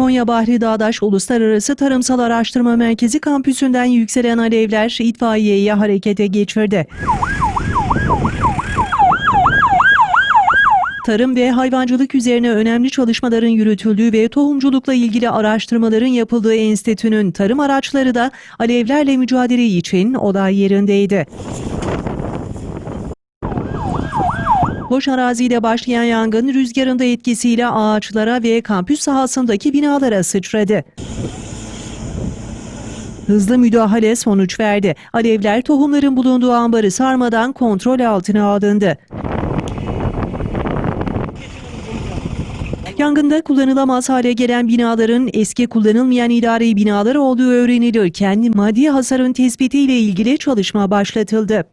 Konya Bahri Dağdaş Uluslararası Tarımsal Araştırma Merkezi kampüsünden yükselen alevler itfaiyeyi harekete geçirdi. Tarım ve hayvancılık üzerine önemli çalışmaların yürütüldüğü ve tohumculukla ilgili araştırmaların yapıldığı enstitünün tarım araçları da alevlerle mücadele için olay yerindeydi. Boş arazide başlayan yangın rüzgarın da etkisiyle ağaçlara ve kampüs sahasındaki binalara sıçradı. Hızlı müdahale sonuç verdi. Alevler tohumların bulunduğu ambarı sarmadan kontrol altına alındı. Yangında kullanılamaz hale gelen binaların eski kullanılmayan idari binalar olduğu öğrenilirken maddi hasarın tespitiyle ilgili çalışma başlatıldı.